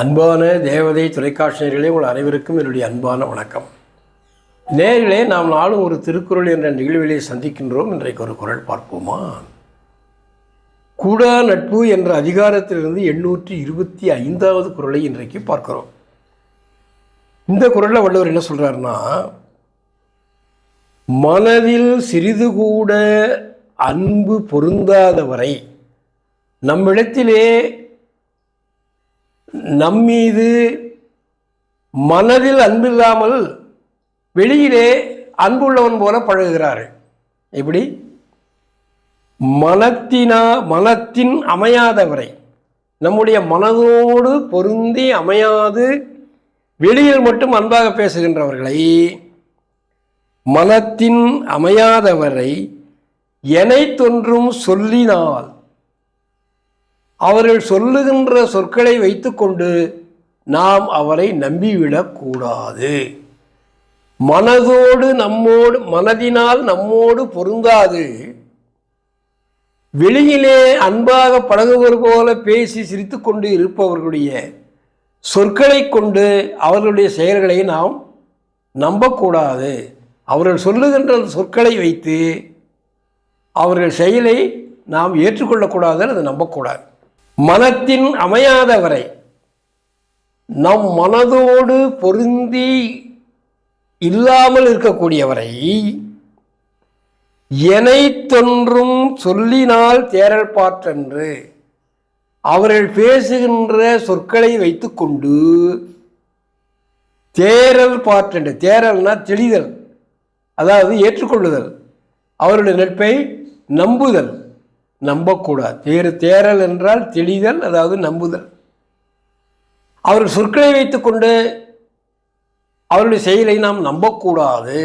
அன்பான தேவதை தொலைக்காட்சியர்களே உங்கள் அனைவருக்கும் என்னுடைய அன்பான வணக்கம். நேரிலே நாம் நாளும் ஒரு திருக்குறள் என்ற நிகழ்விலே சந்திக்கின்றோம். இன்றைக்கு ஒரு குரல் பார்ப்போமா? கூடா நட்பு என்ற அதிகாரத்திலிருந்து எண்ணூற்றி இருபத்தி ஐந்தாவது குரலை இன்றைக்கு பார்க்கிறோம். இந்த குரலில் வள்ளுவர் என்ன சொல்கிறாருன்னா மனதில் சிறிது கூட அன்பு பொருந்தாதவரை நம்மிடத்திலே நம்மீது மனதில் அன்பில்லாமல் வெளியிலே அன்புள்ளவன் போல பழகுகிறார் எப்படி? மனத்தினா மனத்தின் அமையாதவரை. நம்முடைய மனதோடு பொருந்தி அமையாது வெளியில் மட்டும் அன்பாக பேசுகின்றவர்களை மனத்தின் அமையாதவரை எனை தொன்றும் சொல்லினால் அவர்கள் சொல்லுகின்ற சொற்களை வைத்துக்கொண்டு நாம் அவரை நம்பிவிடக்கூடாது மனதோடு நம்மோடு மனதினால் நம்மோடு பொருந்தாது. வெளியிலே அன்பாக பழகுவது போல பேசி சிரித்துக்கொண்டு இருப்பவர்களுடைய சொற்களை கொண்டு அவர்களுடைய செயல்களை நாம் நம்பக்கூடாது. அவர்கள் சொல்லுகின்ற சொற்களை வைத்து அவர்கள் செயலை நாம் ஏற்றுக்கொள்ளக்கூடாது அதை நம்பக்கூடாது. மனத்தின் அமையாதவரை நம் மனதோடு பொருந்தி இல்லாமல் இருக்கக்கூடியவரை எனை தொன்றும் சொல்லினால் தேரல் பாற்றென்று அவர்கள் பேசுகின்ற சொற்களை வைத்துக்கொண்டு தேரல் பாற்றென்று தேரல்னா தெளிதல் அதாவது ஏற்றுக்கொள்ளுதல் அவருடைய நட்பை நம்புதல். நம்பக்கூடாது. வேறு தேரல் என்றால் தெளிதல் அதாவது நம்புதல். அவர்கள் சொற்களை வைத்துக்கொண்டு அவருடைய செயலை நாம் நம்பக்கூடாது.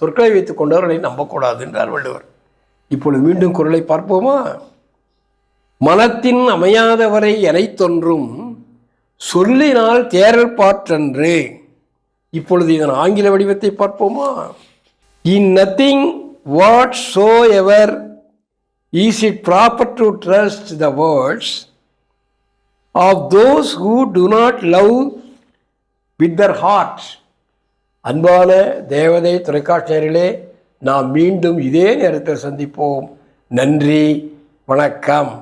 சொற்களை வைத்துக்கொண்டு அவர்களை நம்பக்கூடாது என்றார் வள்ளுவர். இப்பொழுது மீண்டும் குரலை பார்ப்போமா? மனத்தின் அமையாதவரை எனை தோன்றும் சொல்லினால் தேரல் பாற்றன்று. இப்பொழுது இதன் ஆங்கில வடிவத்தை பார்ப்போமா? In nothing whatsoever is it proper to trust the words of those who do not love with their hearts அன்பான தேவதை தொலைக்காட்சியர்களே நாம் மீண்டும் இதே நேரத்தில் சந்திப்போம் நன்றி வணக்கம்